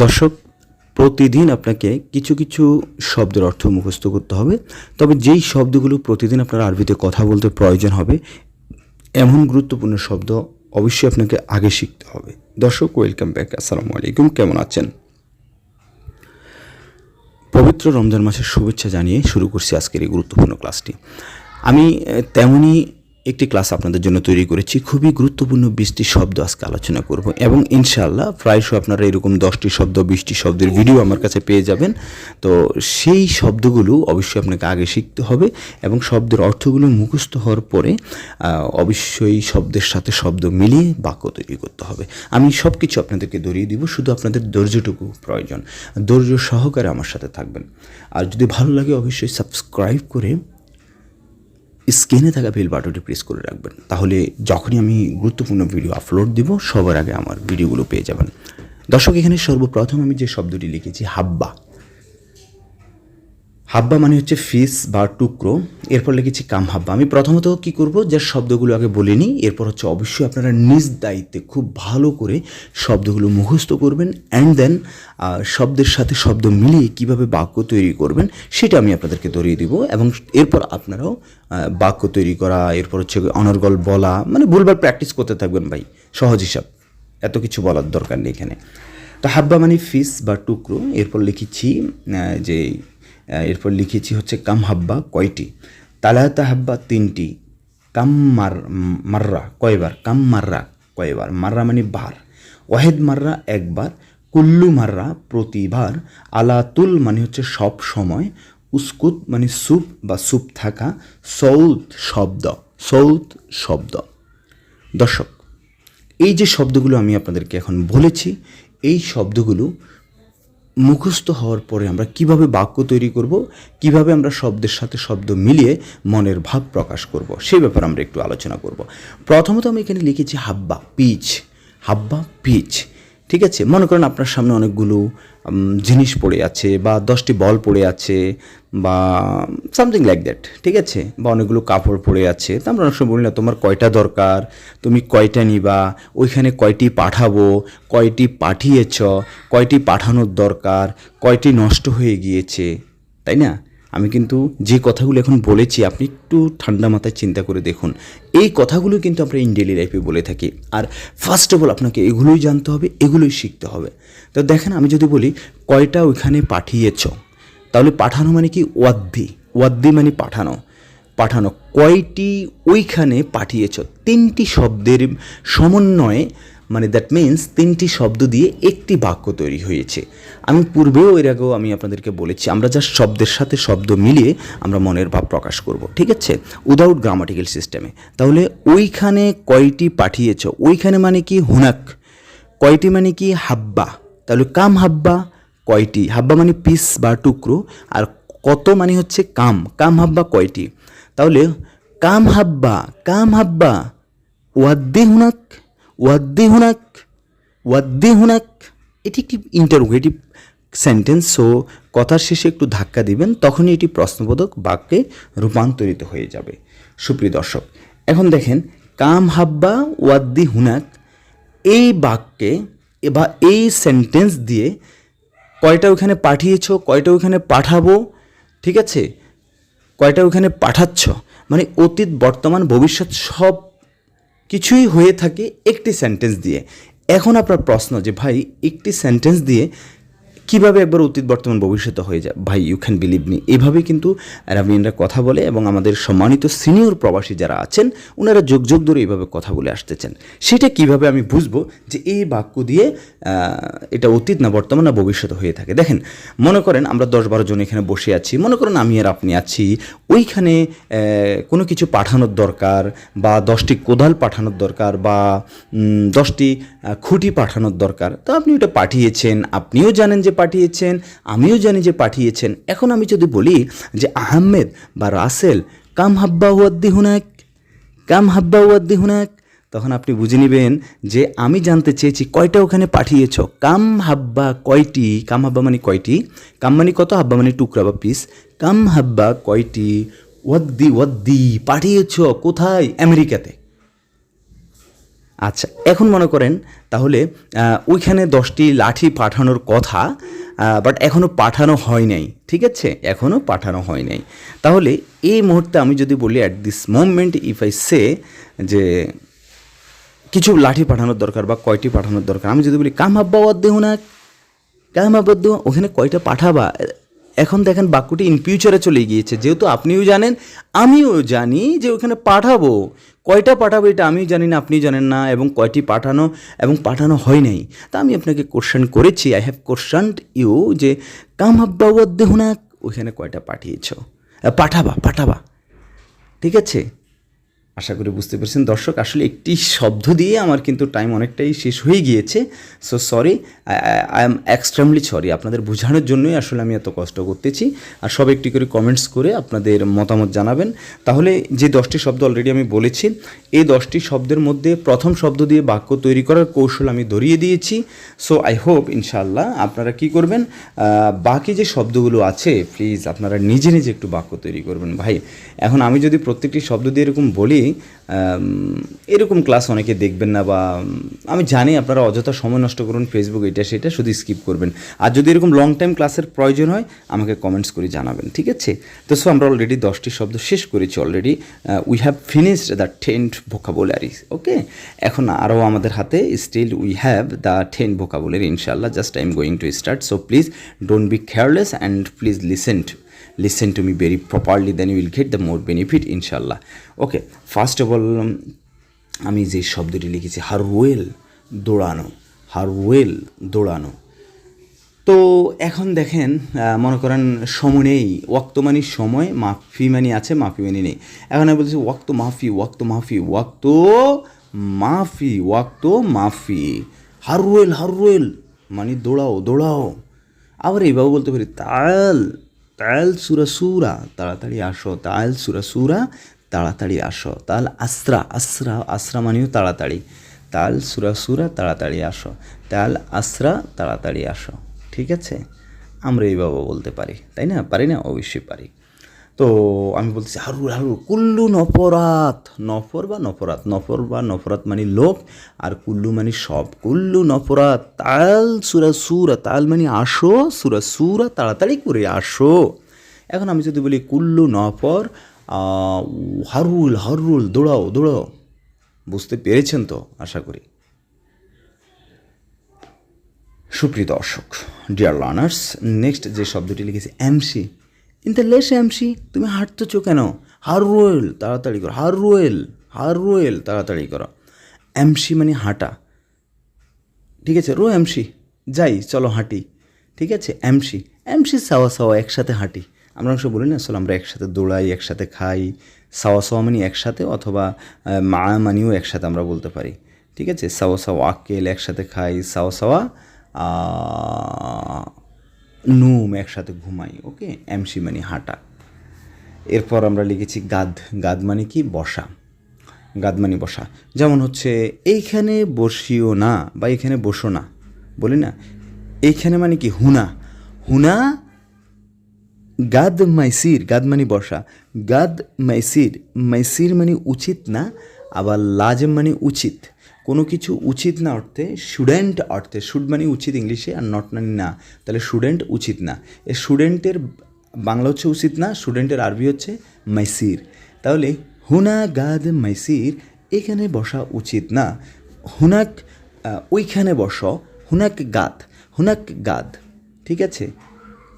দর্শক, প্রতিদিন আপনাকে কিছু কিছু শব্দের অর্থ মুখস্থ করতে হবে। তবে যেই শব্দগুলো প্রতিদিন আপনার আরবিতে কথা বলতে প্রয়োজন হবে, এমন গুরুত্বপূর্ণ শব্দ অবশ্যই আপনাকে আগে শিখতে হবে। দর্শক ওয়েলকাম ব্যাক আসসালামু আলাইকুম, কেমন আছেন? পবিত্র রমজান মাসের শুভেচ্ছা জানিয়ে শুরু করছি আজকের এই গুরুত্বপূর্ণ ক্লাসটি। আমি তেমনই একটি ক্লাস আপনাদের জন্য তৈরি করেছি। খুবই গুরুত্বপূর্ণ বিশটি শব্দ আজকে আলোচনা করব এবং ইনশাআল্লাহ প্রায়শই আপনারা এরকম দশটি শব্দ, বিশটি শব্দের ভিডিও আমার কাছে পেয়ে যাবেন। তো সেই শব্দগুলো অবশ্যই আপনাকে আগে শিখতে হবে এবং শব্দের অর্থগুলো মুখস্থ হওয়ার পরে অবশ্যই শব্দের সাথে শব্দ মিলিয়ে বাক্য তৈরি করতে হবে। আমি সব কিছু আপনাদেরকে ধরিয়ে দিব, শুধু আপনাদের ধৈর্যটুকু প্রয়োজন। ধৈর্য সহকারে আমার সাথে থাকবেন। আর যদি ভালো লাগে অবশ্যই সাবস্ক্রাইব করে স্ক্রিনে থাকা বেল বাটনটি প্রেস করে রাখবেন। তাহলে যখনই আমি গুরুত্বপূর্ণ ভিডিও আপলোড দিব, সবার আগে আমার ভিডিওগুলো পেয়ে যাবেন। দর্শক, এখানে সর্বপ্রথম আমি যে শব্দটি লিখেছি, হাব্বা। হাব্বা মানে হচ্ছে ফিস বা টুকরো, এরপর লিখেছি কাম হাব্বা। আমি প্রথমত কি করব, যে শব্দগুলো আগে বলে নিই এরপর হচ্ছে অবশ্যই আপনারা নিজ দায়িত্বে খুব ভালো করে শব্দগুলো মুখস্থ করবেন অ্যান্ড দেন শব্দের সাথে শব্দ মিলিয়ে কীভাবে বাক্য তৈরি করবেন, সেটা আমি আপনাদেরকে ধরিয়ে দিব, এবং এরপর আপনারাও বাক্য তৈরি করা, এরপর হচ্ছে অনর্গল বলা মানে ভুলবার প্র্যাকটিস করতে থাকবেন ভাই, সহজ হিসাব, এত কিছু বলার দরকার নেই এখানে। তো হাব্বা মানে ফিস বা টুকরো, এরপর লিখেছি যে এরপর লিখেছি হচ্ছে কাম হাব্বা কয়টি? তালাতা হাব্বা তিনটি, কাম মার মাররা কয়বার? কাম মাররা কয়বার? মাররা মানে বার ওয়াহেদ মাররা একবার, কুল্লু মাররা প্রতিবার। আলাতুল মানে হচ্ছে সব সময়, উস্কুত মানে সুপ বা সুপ থাকা সৌদ শব্দ সৌদ শব্দ। দর্শক, এই যে শব্দগুলো আমি আপনাদেরকে এখন বলেছি, এই শব্দগুলো মুখস্থ হওয়ার পরে আমরা কীভাবে বাক্য তৈরি করব, কীভাবে আমরা শব্দের সাথে শব্দ মিলিয়ে মনের ভাব প্রকাশ করব সেই ব্যাপারে আমরা একটু আলোচনা করব। প্রথমত আমি এখানে লিখেছি হাব্বা, পিচ। হাব্বা, পিচ। ঠিক আছে, মনে করেন আপনার সামনে অনেকগুলো জিনিস পড়ে আছে বা দশটি বল পড়ে আছে বা সামথিং লাইক দ্যাট ঠিক আছে? বা অনেকগুলো কাপড় পড়ে আছে। তা আমরা অনেক সময় বলি না, তোমার কয়টা দরকার? তুমি কয়টা নিবা? ওইখানে কয়টি পাঠাবো? কয়টি পাঠিয়েছ? কয়টি পাঠানোর দরকার? কয়টি নষ্ট হয়ে গিয়েছে? তাই না? আমি কিন্তু যে কথাগুলো এখন বলেছি, আপনি একটু ঠান্ডা মাথায় চিন্তা করে দেখুন। এই কথাগুলো কিন্তু আমরা ইন ডেলি লাইফে বলে থাকি। আর ফার্স্ট অফ অল আপনাকে এগুলোই জানতে হবে, এগুলোই শিখতে হবে। তো দেখেন, আমি যদি বলি, কয়টা ওইখানে পাঠিয়েছ? তাহলে পাঠানো মানে কি? ওয়াদ্দি। ওয়াদ্দি মানে পাঠানো। পাঠানো। কয়টি ওইখানে পাঠিয়েছ? তিনটি শব্দের সমন্বয়ে মানে দ্যাট মিন্স তিনটি শব্দ দিয়ে একটি বাক্য তৈরি হয়েছে। আমি পূর্বেও এর আগেও আমি আপনাদেরকে বলেছি, আমরা যা শব্দের সাথে শব্দ মিলিয়ে আমরা মনের ভাব প্রকাশ করব, ঠিক আছে? উইদাউট গ্রামাটিক্যাল সিস্টেমে তাহলে ওইখানে কয়টি পাঠিয়েছ? ওইখানে মানে কি হুনাক? কয়টি মানে কি হাব্বা? তাহলে কাম হাব্বা কয়টি? হাব্বা মানে পিস বা টুকরো, আর কত মানে হচ্ছে কাম? কাম হাব্বা কয়টি? তাহলে কাম হাব্বা কাম হাব্বা, ওয়াদ্দি হুনাক? ওয়াদ্দি হুনাক ওয়াদ্দি হুনাক। এটি একটি ইন্টারোগেটিভ সেন্টেন্স সো কথার শেষে একটু ধাক্কা দিবেন, তখনই এটি প্রশ্নবোধক বাক্যে রূপান্তরিত হয়ে যাবে। সুপ্রিয় দর্শক, এখন দেখেন, কাম হাব্বা ওয়াদ্দি হুনাক, এই বাক্যে বা এই সেন্টেন্স দিয়ে কয়টা ওখানে পাঠিয়েছ, কয়টা ওখানে পাঠাবো, ঠিক আছে? কয়টা ওখানে পাঠাচ্ছ? মানে অতীত, বর্তমান, ভবিষ্যৎ সব কিছুই হয়ে থাকে একটি সেন্টেন্স দিয়ে। এখন আপনার প্রশ্ন যে ভাই একটি সেন্টেন্স দিয়ে কীভাবে একবার অতীত বর্তমান ভবিষ্যৎ হয়ে যায়? ভাই ইউ ক্যান বিলিভ মি এভাবেই কিন্তু অ্যারাবিয়ানরা কথা বলে এবং আমাদের সম্মানিত সিনিয়র প্রবাসী যারা আছেন ওনারা যোগ যোগ ধরে এইভাবে কথা বলে আসতেছেন। সেটা কীভাবে আমি বুঝব যে এই বাক্য দিয়ে এটা অতীত না বর্তমান না ভবিষ্যতে হয়ে থাকে? দেখেন, মনে করেন আমরা দশ বারো জন এখানে বসে আছি, মনে করেন আমি আর আপনি আছি, ওইখানে কোনো কিছু পাঠানোর দরকার বা দশটি কোদাল পাঠানোর দরকার বা দশটি খুঁটি পাঠানোর দরকার। তো আপনি ওটা পাঠিয়েছেন, আপনিও জানেন যে পাঠিয়েছেন, আমিও জানি যে পাঠিয়েছেন। এখন আমি যদি বলি যে আহমেদ বা রাসেল, কাম হাব্বা ওয়াদ্দি হুনাক কাম হাব্বা ওয়াদ্দি হুনাক তখন আপনি বুঝে নেবেন যে আমি জানতে চেয়েছি কয়টা ওখানে পাঠিয়েছ। কাম হাব্বা কয়টি? কাম হাব্বা মানে কয়টি? কাম মানে কত? হাব্বা মানে টুকরা বা পিস কাম হাব্বা কয়টি? ওয়াদ্দি ওয়াদ্দি, পাঠিয়েছ কোথায়? আমেরিকাতে। আচ্ছা এখন মনে করেন তাহলে ওইখানে দশটি লাঠি পাঠানোর কথা বাট এখনও পাঠানো হয় নাই, ঠিক আছে? এখনও পাঠানো হয় নাই। তাহলে এই মুহূর্তে আমি যদি বলি at this moment if I say যে কিছু লাঠি পাঠানোর দরকার বা কয়টি পাঠানোর দরকার, আমি যদি বলি, কাম হাব্বা দেহ না কাম হাব্বা ওখানে কয়টা পাঠাবা? এখন দেখেন বাক্যটি ইন ফিউচারে চলে গিয়েছে। যেহেতু আপনিও জানেন, আমিও জানি যে ওখানে পাঠাবো। কয়টা পাঠাবো এটা আমিও জানি না, আপনিও জানেন না, এবং কয়টি পাঠানো এবং পাঠানো হয় নাই। তা আমি আপনাকে কোশ্চেন করেছি আই হ্যাভ কোশ্চান ইউ যে, কাম হাব্বা দেহ না ওইখানে কয়টা পাঠিয়েছ? পাঠাবা পাঠাবা। ঠিক আছে? আশা করি বুঝতে পেরেছেন। দর্শক, আসলে একটি শব্দ দিয়ে আমার কিন্তু টাইম অনেকটাই শেষ হয়ে গিয়েছে। So sorry I am extremely sorry আপনাদের বোঝানোর জন্যই আসলে আমি এত কষ্ট করতেছি। আর সব একটি করে কমেন্টস করে আপনাদের মতামত জানাবেন। তাহলে যে দশটি শব্দ অলরেডি আমি বলেছি, এই দশটি শব্দের মধ্যে প্রথম শব্দ দিয়ে বাক্য তৈরি করার কৌশল আমি ধরিয়ে দিয়েছি। সো আই হোপ ইনশাল্লাহ আপনারা কি করবেন? বাকি যে শব্দগুলো আছে প্লিজ আপনারা নিজে নিজে একটু বাক্য তৈরি করবেন। ভাই, এখন আমি যদি প্রত্যেকটি শব্দ দিয়ে এরকম বলি এরকম ক্লাস অনেকে দেখবেন না বা আমি জানি আপনারা অযথা সময় নষ্ট করুন ফেসবুক এটা সেটা, শুধু স্কিপ করবেন। আর যদি এরকম লং টাইম ক্লাসের প্রয়োজন হয়, আমাকে কমেন্টস করে জানাবেন, ঠিক আছে? তো সো আমরা অলরেডি দশটি শব্দ শেষ করেছি already we have finished the ten vocabulary okay এখন আরও আমাদের হাতে still we have the ten vocabulary ইনশাল্লাহ just I am going to start so please don't be careless and please listen listen to me very properly then you will get the more benefit inshallah. Okay first of all um, আমি যে শব্দটি লিখেছি হারওয়েল দৌড়ানো হারওয়েল দৌড়ানো। তো এখন দেখেন মনে করেন সময় নেই ওয়াক্ত মানে সময় মাফি মানে আছে মাফি মানে নেই। এখন আমি বলছি ওয়াক্ত মাফি ওয়াক্ত মাফি ওয়াক্ত মাফি ওয়াক্ত মাফি। হারওয়েল হারওয়েল মানে দৌড়াও দৌড়াও। আবার এইভাবে বলতে পারি তাল। তাল সুরা সুরা, তাড়াতাড়ি আসো, তাল সুরা সুরা, তাড়াতাড়ি আসো। তাল আশ্রা আশ্রা আশ্রা মানেও তাড়াতাড়ি। তাল সুরা সুরা, তাড়াতাড়ি আসো। তাল আশ্রা তাড়াতাড়ি আসো। ঠিক আছে? আমরা এইভাবে বলতে পারি, তাই না? পারি না? অবশ্যই পারি। তো আমি বলতেছি হারু হারু কুল্লু নপরাত নফর বা নফরাত? নফর বা নফরাত মানে লোক আর কুল্লু মানে সব। কুল্লু নফরাত, তাল সুরা সুরা, তাল মানে আসো, সুরা সুরা, তাড়াতাড়ি করে আসো। এখন আমি যদি বলি, কুল্লু নফর হারুল হারুল, দৌড়াও দৌড়াও। বুঝতে পেরেছেন তো, আশা করি। সুপ্রিয় দর্শক ডিয়ার লার্নার্স নেক্সট যে শব্দটি লিখেছি, MC. In the less MC তুমি হাঁটতেছো কেন? হার রোয়েল, তাড়াতাড়ি করো। হার রোয়েল হার রোয়েল, তাড়াতাড়ি করো। এমসি মানে হাঁটা। ঠিক আছে, রো এমসি যাই, চলো হাঁটি। ঠিক আছে এমসি এমসি সাওয়া সাওয়া, একসাথে হাঁটি। আমরা অংশ বলি না আসলে আমরা একসাথে দৌড়াই, একসাথে খাই। সাওয়া সাওয়া মানে একসাথে অথবা মা মানিও একসাথে আমরা বলতে পারি। ঠিক আছে, সাওয়া সাওয়া, আক্কেল একসাথে খাই, সাওয়া সাওয়া নুম একসাথে ঘুমাই, ওকে? এমসি মানে হাঁটা। এরপর আমরা লিখেছি গাদ গাদ মানে কি? বসা। গাদ মানে বসা। যেমন হচ্ছে, এইখানে বসিও না বা এখানে বসো না। বলি না? এইখানে মানে কি? হুনা। হুনা? গাদ মাইসির। গাদ মানে বসা। গাদ মাইসির। মাইসির মানে উচিত না, আবার লাজম মানে উচিত। কোনো কিছু উচিত না অর্থে স্টুডেন্ট অর্থে শুড মানে উচিত ইংলিশে আর নট মানে না। তাহলে স্টুডেন্ট উচিত না। এ স্টুডেন্টের বাংলা হচ্ছে উচিত না স্টুডেন্টের আরবি হচ্ছে মাইসির। তাহলে হুনা গাদ মাইসির, এখানে বসা উচিত না। হুনাক ওইখানে বস, হুনাক গাদ হুনাক গাদ, ঠিক আছে?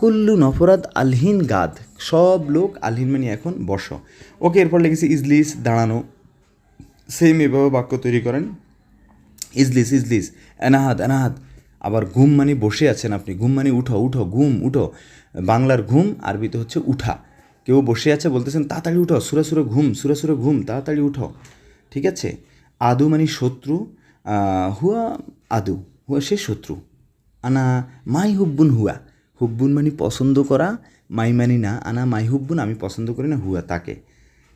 কুল্লু নফরাদ আলহিন গাদ, সব লোক আলহিন মানে এখন বস। ওকে, এরপর লেগেছে ইজলিস, দাঁড়ানো। সেম এভাবে বাক্য তৈরি করেন। ইজলিস ইজলিস। এনাহাদ এনাহাদ। আবার ঘুম মানে বসে আছেন আপনি। ঘুম মানে উঠো উঠো, ঘুম, উঠো। বাংলার ঘুম, আরবিতে হচ্ছে উঠা। কেউ বসে আছে, বলতেছেন, তাড়াতাড়ি উঠো, সুরে সুরে ঘুম, সুরে সুরে ঘুম, তাড়াতাড়ি উঠো। ঠিক আছে? আদু মানে শত্রু। হুয়া আদু। হুয়া, সে শত্রু। আনা মাই হুব্বুন হুয়া। হুব্বুন মানে পছন্দ করা, মাই মানি না। আনা মাই হুব্বুন, আমি পছন্দ করি না, হুয়া তাকে।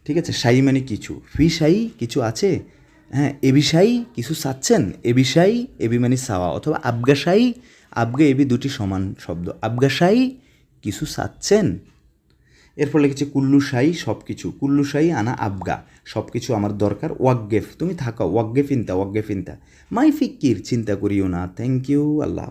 ঠিক আছে? সাই মানে কিছু। ফি সাই কিছু আছে? হ্যাঁ এ বিষাই কিছু চাচ্ছেন? এ বিষাই এবি মানে সাওয়া অথবা আবগাসাই আবগে এবি দুটি সমান শব্দ। আবগাসাই কিছু চাচ্ছেন? এরপর লিখেছে, কুল্লু সাই সব কিছু কুল্লু সাই আনা আবগা। সব কিছু আমার দরকার। ওয়াকগেফ তুমি থাকো ওয়াকগেফ ইনতা ওয়াকগেফ ইনতা। মাই ফিক্কির চিন্তা করিও না। Thank you Allah.